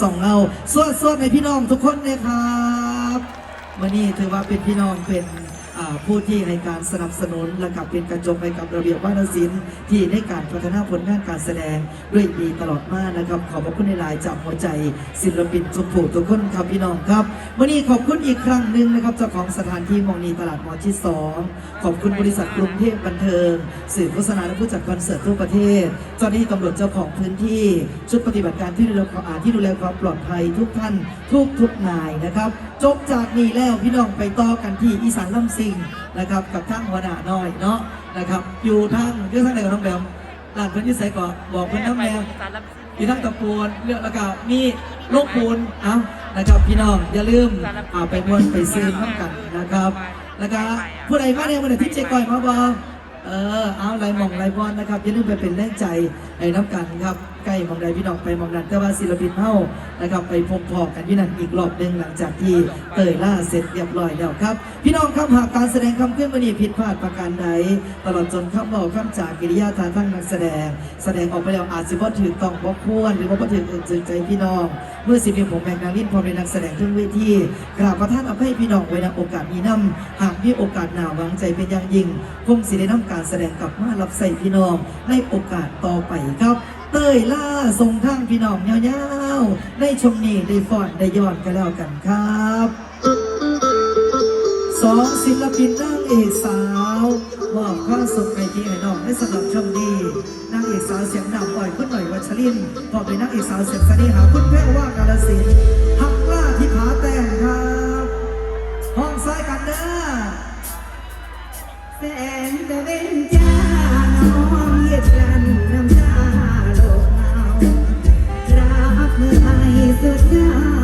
ส่องเอาสวดสวดในพี่น้องทุกคนเลยครับวันนี้ถือว่าเป็นพี่น้องเป็น ผู้ที่ให้การสนับสนุนและกับเป็นกระจกให้กับระเบียบวัฒนศิลป์ที่ในการพัฒนาผลงานการแสดงด้วยดีตลอดมานะครับ ขอบพระคุณในหลายจากหัวใจ ศิลปินทุกผู้ทุกคนครับพี่น้องครับวันนี้ขอบคุณอีกครั้งหนึ่งนะครับเจ้าของสถานที่มองนีตลาดมอที่สองขอบคุณบริษัทกรุงเทพบันเทิงสื่อโฆษณาและผู้จัดคอนเสิร์ตทั่วประเทศ เจ้าหน้าที่ตำรวจเจ้าของพื้นที่ชุดปฏิบัติการที่ดูแลความอาที่ดูแลความปลอดภัยทุกท่านทุกทุกนายนะครับ จบจากนี้แล้วพี่น้องไปต่อกันที่อีสานลำซิงนะครับกับทั้งหัวหน้าน้อยเนาะนะครับอยู่ทั้งเรื่องทั้งไหนกับน้องแบมหลานเพิ่นอยิ่ใส่ก่อนบอกเพิ่นน้ำแมวมีทั้งตะปูนเลือกแล้วก็มีลูกปูนเอานะครับพี่น้องอย่าลืมเอาไปมวนไปซื้อน้ำกันนะครับแล้วก็ผู้ใดมาเนี่ยวันไหนที่เจ๊ก้อยมาบอก เออเอาไลน์มองไลน์บอลนะครับอย่าลืมไปเป็นแรงใจในน้ำกันครับใกล้มองใดพี่น้องไปมองนั้นแต่ว่าศิลปินเฮานะครับไปพบพอกันที่นั่นอีกรอบหนึ่งหลังจากที่เตยล่าเสร็จเรียบร้อยแล้วครับ พี่น้องครับหากการแสดงคำเคลื่อนวันนี้ผิดพลาดประการใดตลอดจนคำบอกคำจากกิริยาทางทั้งนักแสดง แสดงออกไปแล้วอาจสิบ่ถือต้องบ่ควรหรือว่าบ่ถือเอินจใจพี่น้องเมื่อสิมีผมแบงนาลินพอเป็นนักแสดงเครื่องเวทีกราบประทานอภัยพี่น้องไว้ในโอกาสนี้นํหากมีโอกาสหนาหวังใจเป็นอย่างยิ่งคงสิได้นำการแสดงกลับมารับใส่พี่น้องในโอกาสต่อไปครับ เต้ยล่าทรงทางพี่น้องยาวๆ ได้ชมนี่ได้ฟอนได้ย้อนกันแล้วกันครับสองศิลปินนางเอกสาวมอบข้าวสุขในที่ให้น้องให้สำหรับชมดีนางเอกสาวเสียงดำปล่อยคุณหน่อยวัชรินทร์พอเป็นนางเอกสาวเสียงสนีหาคุณแพ้วว่ากาลสินทัก มื่อไยสุดยอด